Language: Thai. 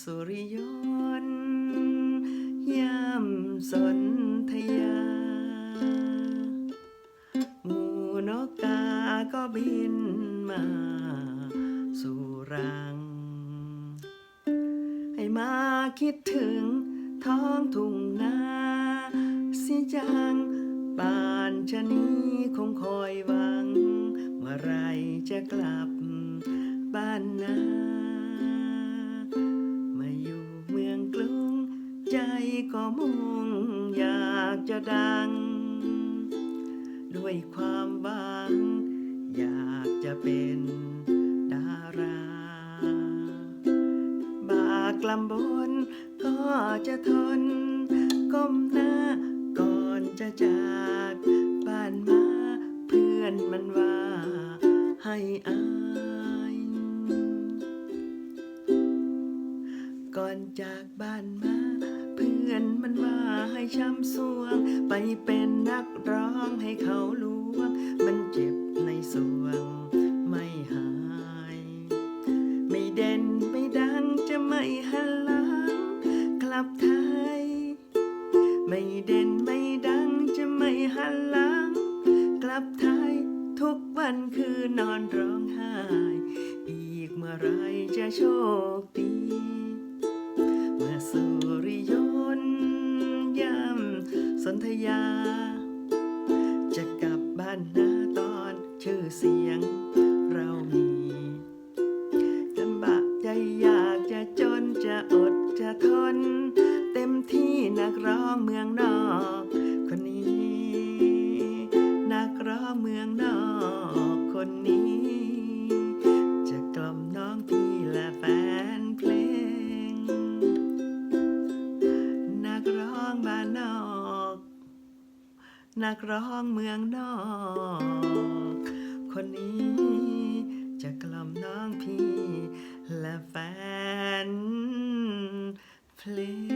สุริยนยามสนธยา หมูนกกาก็บินมาสู่รัง ให้มาคิดถึงท้องทุ่งนาสิจังป่านชะนี้คงคอยหวัง เมื่อไรจะกลับบ้านนา ก็มุ่งอยากจะดัง ด้วยความหวัง อยากจะเป็นดารา บากลำบนก็จะทน ก้มหน้าก่อนจะจากบ้านมาเพื่อนมันว่าให้อายก่อนจากบ้านมา อนมันว่าให้ช้ำสวง ไปเป็นนักร้องให้เขาลวง มันเจ็บในสวง ไม่หาย ไม่เด่นไม่ดังจะไม่หันหลังกลับไทย ไม่เด่นไม่ดังจะไม่หันหลังกลับไทย ทุกวันคือนอนร้องไห้ อีกเมื่อไรจะโชคดี นธยา จะกลับบ้านนาตอนชื่อเสียงเรามีลำบากใจอยากจะจนจะอดจะทน เต็มที่นักร้องเมืองนอก นักร้องเมืองนอก คนนี้จะกล่อมน้องพี่และแฟนเพลง